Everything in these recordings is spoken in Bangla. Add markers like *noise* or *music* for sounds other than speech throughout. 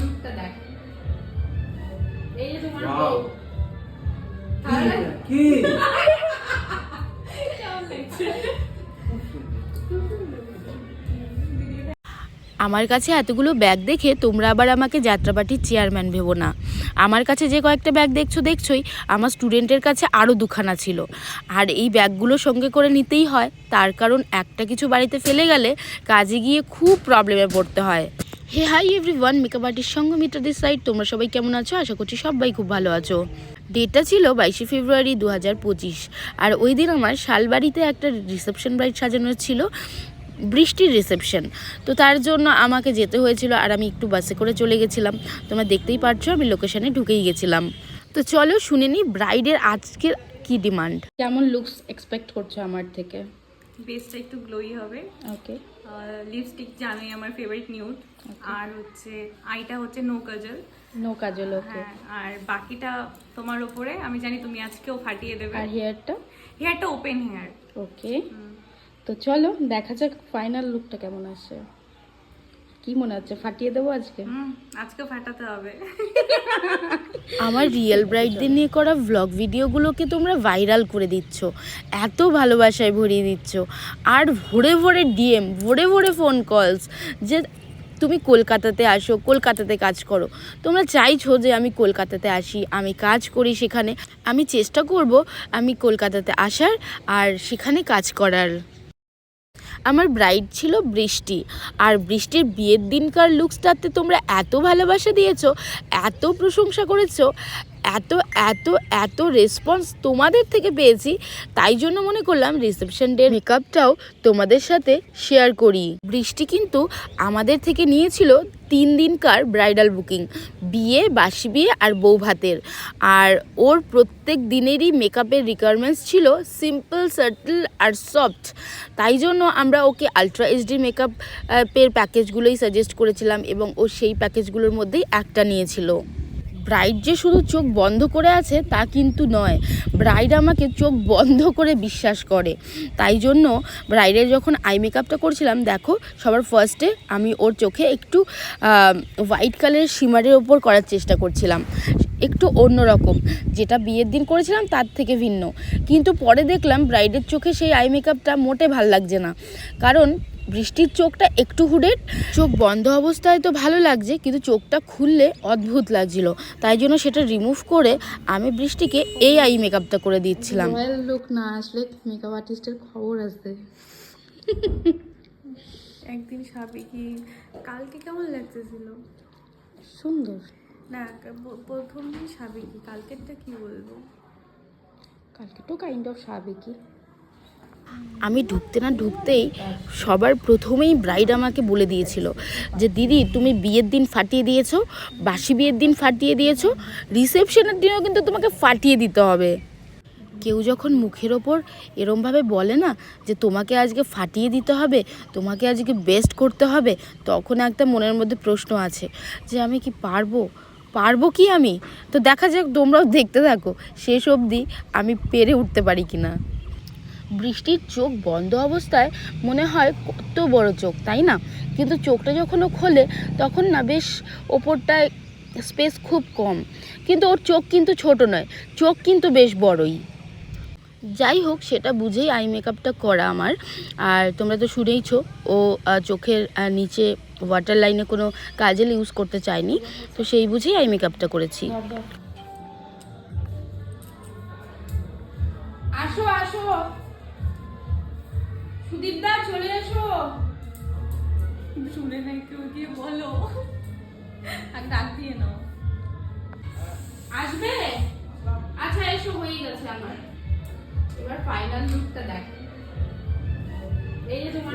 লুকটা দেখ। এই যে তোমার বউ কি? আমার কাছে এতগুলো ব্যাগ দেখে তোমরা আবার আমাকে যাত্রাপাটির চেয়ারম্যান ভেবো না। আমার কাছে যে কয়েকটা ব্যাগ দেখছ দেখছোই আমার স্টুডেন্টের কাছে আরও দুখানা ছিল। আর এই ব্যাগগুলো সঙ্গে করে নিতেই হয় তার কারণ একটা কিছু বাড়িতে ফেলে গেলে কাজে গিয়ে খুব প্রবলেমে পড়তে হয়। Hey hi everyone makeup artist সঙ্গ মিত্রদের সাইড তোমরা সবাই কেমন আছো? আশা করছি সবাই খুব ভালো আছো। ডেটটা ছিল বাইশে ফেব্রুয়ারি দু হাজার পঁচিশ। আর ওই দিন আমার শালবাড়িতে একটা রিসেপশন ব্রাইড সাজানো ছিল বৃষ্টির রিসেপশন তো তার জন্য আমাকে যেতে হয়েছিল আর আমি একটু বাসে করে চলে গেছিলাম। তোমরা দেখতেই পারছ আমি লোকেশানে ঢুকেই গেছিলাম। তো চলো শুনে নিই ব্রাইডের আজকের কি ডিমান্ড কেমন লুকস এক্সপেক্ট করছ আমার থেকে? বেসটা একটু গ্লোই হবে। ওকে লিপস্টিক জানি আমার ফেভারিট নিউড আর হচ্ছে আইটা হচ্ছে নো কাজল নো কাজল ওকে আর বাকিটা তোমার উপরে আমি জানি তুমি আজকেও ফাটিয়ে দেবে। আর হেয়ারটা হেয়ারটা ওপেন হেয়ার ওকে তো চলো দেখা যাক ফাইনাল লুকটা কেমন আসে। কি মনে হচ্ছে? ফাটিয়ে দেবো আজকে? হুম আজকেও ফাটাতে হবে। আমার রিয়েল ব্রাইডদের নিয়ে করা ভ্লগ ভিডিওগুলোকে তোমরা ভাইরাল করে দিচ্ছ। এত ভালোবাসায় ভরিয়ে দিচ্ছ। আর ভরে ভরে ডিএম ভরে ভরে ফোন কলস যে তুমি কলকাতাতে আসো কলকাতাতে কাজ করো। তোমরা চাইছো যে আমি কলকাতাতে আসি আমি কাজ করি সেখানে। আমি চেষ্টা করব আমি কলকাতাতে আসার আর সেখানে কাজ করার। আমার ব্রাইড ছিল বৃষ্টি। আর বৃষ্টির বিয়ের দিনকার লুকসটাতে তোমরা এত ভালোবাসা দিয়েছ, এত প্রশংসা করেছ এত এত এত রেসপন্স তোমাদের থেকে পেয়েছি, তাই জন্য মনে করলাম রিসেপশন ডে মেকআপটাও তোমাদের সাথে শেয়ার করি। বৃষ্টি কিন্তু আমাদের থেকে নিয়েছিল তিন দিনকার ব্রাইডাল বুকিং বিয়ে, বাসি বিয়ে আর বউ ভাতের। আর ওর প্রত্যেক দিনেরই মেকআপের রিকোয়ারমেন্টস ছিল সিম্পল সার্টল আর সফট তাই জন্য আমরা ওকে আলট্রা এইচডি মেকআপ এর প্যাকেজগুলোই সাজেস্ট করেছিলাম এবং ও সেই প্যাকেজগুলোর মধ্যেই একটা নিয়েছিল। ব্রাইড যে শুধু চোখ বন্ধ করে আছে, তা কিন্তু নয়। ব্রাইড আমাকে চোখ বন্ধ করে বিশ্বাস করে। তাই জন্য ব্রাইডের যখন আই মেকআপটা করছিলাম, দেখো, সবার ফার্স্টে আমি ওর চোখে একটু হোয়াইট কালারের শিমারের ওপর করার চেষ্টা করছিলাম। একটু অন্যরকম। যেটা বিয়ের দিন করেছিলাম তার থেকে ভিন্ন। কিন্তু পরে দেখলাম ব্রাইডের চোখে সেই আই মেকআপটা মোটে ভালো লাগছে না। কারণ বৃষ্টির চোখটা একটু হুডেড চোখ বন্ধ অবস্থায় তো ভালো লাগছে কিন্তু চোখটা খুললে অদ্ভুত লাগছিল। তাই জন্য সেটা রিমুভ করে আমি বৃষ্টিকে এই আই মেকআপটা করে দিচ্ছিলাম। লুক না আসলে মেকআপ আর্টিস্টের খবর আসবে একদিন সাবেকি কালকে কেমন লাগতেছিল? সুন্দর। না প্রথম দিন সাবেকি কালকেরটা কি বলব? কালকে তো কাইন্ড অফ সাবেকি। আমি ঢুকতে না ঢুকতেই সবার প্রথমেই ব্রাইড আমাকে বলে দিয়েছিল যে দিদি তুমি বিয়ের দিন ফাটিয়ে দিয়েছ বাসি বিয়ের দিন ফাটিয়ে দিয়েছ রিসেপশনের দিনেও কিন্তু তোমাকে ফাটিয়ে দিতে হবে। কেউ যখন মুখের ওপর এরমভাবে বলে না যে তোমাকে আজকে ফাটিয়ে দিতে হবে তোমাকে আজকে বেস্ট করতে হবে তখন একটা মনের মধ্যে প্রশ্ন আছে যে আমি কি পারব? পারব কি আমি? তো দেখা যাক, তোমরাও দেখতে থাকো। শেষ অবধি আমি পেরে উঠতে পারি কি না? বৃষ্টির চোখ বন্ধ অবস্থায় মনে হয় কত বড় চোখ, তাই না? কিন্তু চোখটা যখন ও খোলে, তখন না বেশ ওপরটায় স্পেস খুব কম। কিন্তু ওর চোখ কিন্তু ছোট নয়, চোখ কিন্তু বেশ বড়ই। যাই হোক, সেটা বুঝেই আই মেকআপটা করা আমার। আর তোমরা তো শুনেইছো, ও চোখের নিচে ওয়াটার লাইনে কোনো কাজেল ইউজ করতে চায়নি তো সেই বুঝেই আই মেকআপটা করেছি। আসো আসো। সুদীপ দা চলে এসো। শুনে নাই কেউ দিয়ে বলো? আর ডাক দিয়ে নাও। আসবে? আচ্ছা এসো হয়ে গেছে আমার। এবার ফাইনাল লুকটা দেখ। এই যে তোমার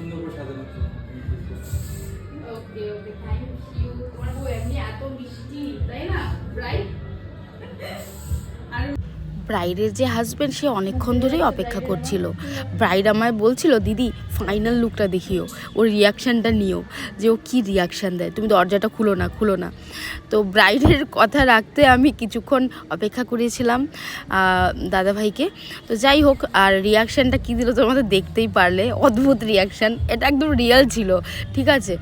ব্রাইডের যে হাজব্যান্ড সে অনেকক্ষণ ধরেই অপেক্ষা করছিল। ব্রাইড আমায় বলছিল, দিদি ফাইনাল লুকটা দেখিও, ওর রিয়াকশানটা নিও। যে ও কী রিয়াকশান দেয়? তুমি দরজাটা খুলো না খুলো না। তো ব্রাইডের কথা রাখতে আমি কিছুক্ষণ অপেক্ষা করেছিলাম দাদাভাইকে। তো যাই হোক, আর রিয়াকশানটা কী দিল তোমাদের দেখতেই পারলে, অদ্ভুত রিয়াকশান এটা একদম রিয়েল ছিল, ঠিক আছে?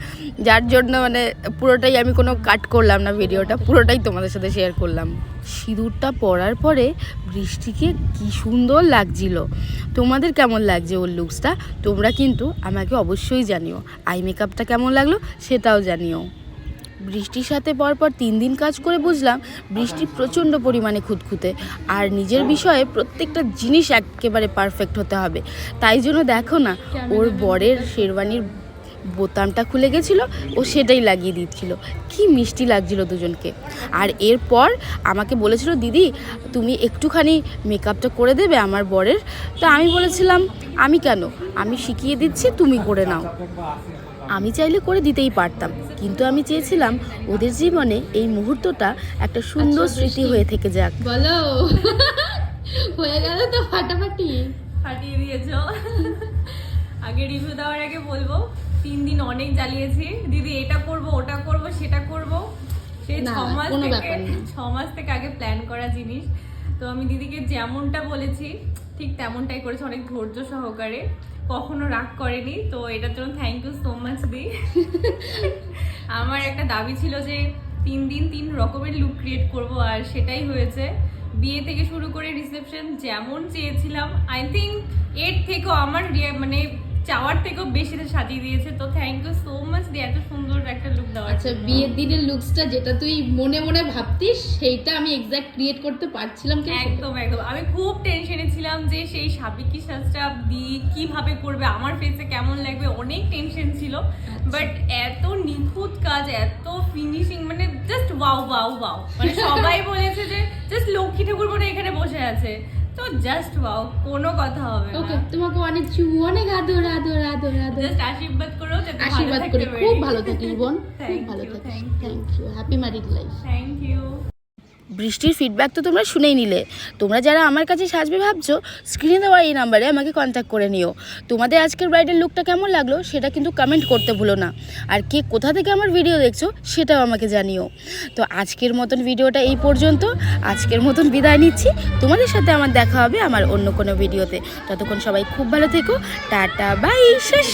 যার জন্য মানে পুরোটাই আমি কোনো কাট করলাম না ভিডিওটা পুরোটাই তোমাদের সাথে শেয়ার করলাম। সিঁদুরটা পরার পরে বৃষ্টিকে কি সুন্দর লাগছিল। তোমাদের কেমন লাগছে ওর লুকসটা তোমরা কিন্তু আমাকে অবশ্যই জানিও। আই মেকআপটা কেমন লাগল সেটাও জানিও। বৃষ্টির সাথে পরপর তিন দিন কাজ করে বুঝলাম বৃষ্টি প্রচণ্ড পরিমাণে খুঁতখুঁতে। আর নিজের বিষয়ে প্রত্যেকটা জিনিস একেবারে পারফেক্ট হতে হবে। তাই জন্য দেখো না ওর বরের শেরওয়ানির বোতামটা খুলে গেছিল ও সেটাই লাগিয়ে দিচ্ছিল। কি মিষ্টি লাগছিল দুজনকে। আর এরপর আমাকে বলেছিল দিদি তুমি একটুখানি মেকআপটা করে দেবে আমার বরের? তো আমি বলেছিলাম আমি কেন? আমি শিখিয়ে দিচ্ছি তুমি করে নাও। আমি চাইলে করে দিতেই পারতাম কিন্তু আমি চেয়েছিলাম ওদের জীবনে এই মুহূর্তটা একটা সুন্দর আচ্ছা, স্মৃতি হয়ে থেকে যাক। বলো। হয়ে গেল তো ফাটাফাটি। ফাটিয়ে দিয়েছ। আগে রিভিউ দেওয়ার আগে বলব তিন দিন অনেক জ্বালিয়েছি। দিদি এটা করব ওটা করব সেটা করব। সেই ছ মাস থেকে ছ মাস থেকে আগে প্ল্যান করা জিনিস। তো আমি দিদিকে যেমনটা বলেছি ঠিক তেমনটাই করেছি অনেক ধৈর্য সহকারে। কখনো রাগ করেনি তো এটার জন্য থ্যাংক ইউ সো মাচ দি আমার একটা দাবি ছিল যে তিন দিন তিন রকমের লুক ক্রিয়েট করব আর সেটাই হয়েছে। বিয়ে থেকে শুরু করে রিসেপশন যেমন চেয়েছিলাম আই থিঙ্ক এর থেকেও আমার মানে চাওয়ার থেকেও বেশি সাজিয়ে দিয়েছে। তো থ্যাংক ইউ সো মাচ দি এত সুন্দর একটা লুক দেওয়ার আচ্ছা বিয়ের দিনের লুকসটা যেটা তুই মনে মনে ভাবতিস সেইটা আমি এক্সাক্ট ক্রিয়েট করতে পারছিলাম একদম একদম। আমি খুব টেনশনে ছিলাম যে সেই সাবিকি সাজটা দিয়ে কীভাবে করবে আমার ফেসে কেমন লাগবে অনেক টেনশন ছিল। বাট এত নিখুঁত কাজ এত ফিনিশিং মানে জাস্ট ওয়াও ওয়াও ওয়াও মানে সবাই বলেছে যে জাস্ট লক্ষ্মী ঠাকুর মনে এখানে বসে আছে। তো জাস্ট ওয়াও কোনো কথা হবে ওকে তোমাকে অনেক চুমু অনেক আদর আদর আদর আদর। জাস্ট আশীর্বাদ করো যাতে আশীর্বাদ করি খুব ভালো থাকিস বোন *laughs* খুব ভালো থাকিস thank you happy married life thank you বৃষ্টির ফিডব্যাক তো তোমরা শুনেই নিলে। তোমরা যারা আমার কাছে সাজবে ভাবছ স্ক্রিনে দেওয়া এই নাম্বারে আমাকে কন্ট্যাক্ট করে নিও। তোমাদের আজকের ব্রাইডাল লুকটা কেমন লাগল, সেটা কিন্তু কমেন্ট করতে ভুলো না। আর কে কোথা থেকে আমার ভিডিও দেখছ, সেটাও আমাকে জানিও। তো আজকের মতন ভিডিওটা এই পর্যন্ত। আজকের মতন বিদায় নিচ্ছি। তোমাদের সাথে আমার দেখা হবে আমার অন্য কোনো ভিডিওতে ততক্ষণ সবাই খুব ভালো থেকো। টাটা বাই শেষ।